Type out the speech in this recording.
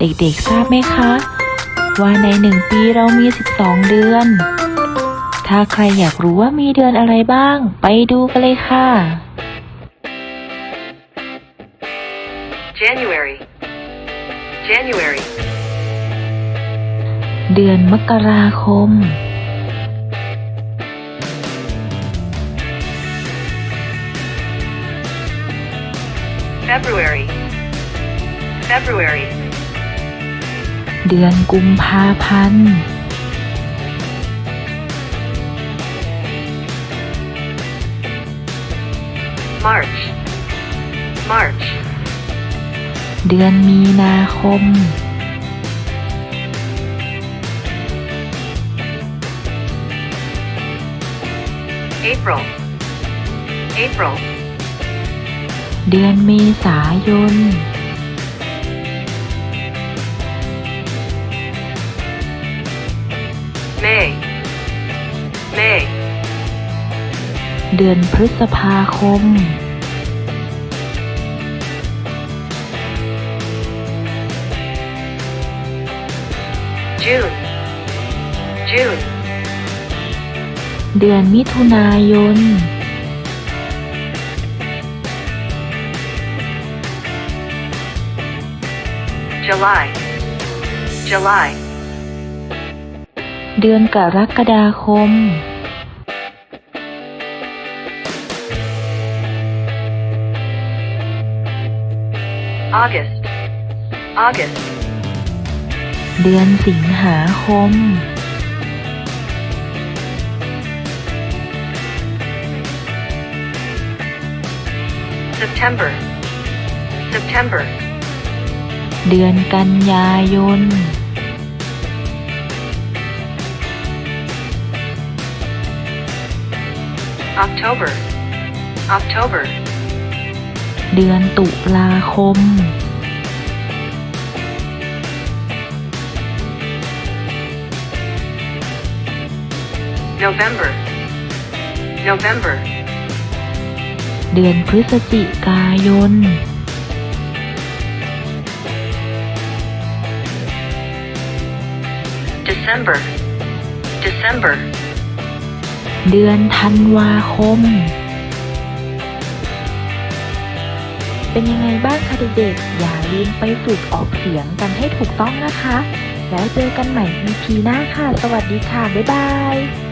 เด็กๆทราบไหมคะ ว่าในหนึ่งปีเรามี 12 เดือน ถ้าใครอยากรู้ว่ามีเดือนอะไรบ้าง ไปดูกันเลยค่ะ January. January. เดือนมกราคม February. February. เดือนกุมภาพันธ์ March. March. เดือนมีนาคม April. April. เดือนเมษายน เดือนพฤษภาคม June. June. เดือนมิถุนายน July. July. เดือนกรกฎาคม August. August. เดือนสิงหาคม September. September. เดือนกันยายน October. October. เดือนตุลาคม November. November. เดือนพฤศจิกายน December. December. เดือนธันวาคม เป็นยังไงบ้างคะเด็กๆ อย่าลืมไปฝึกออกเสียงกันให้ถูกต้องนะคะ แล้วเจอกันใหม่ EP หน้าค่ะ สวัสดีค่ะ บ๊ายบาย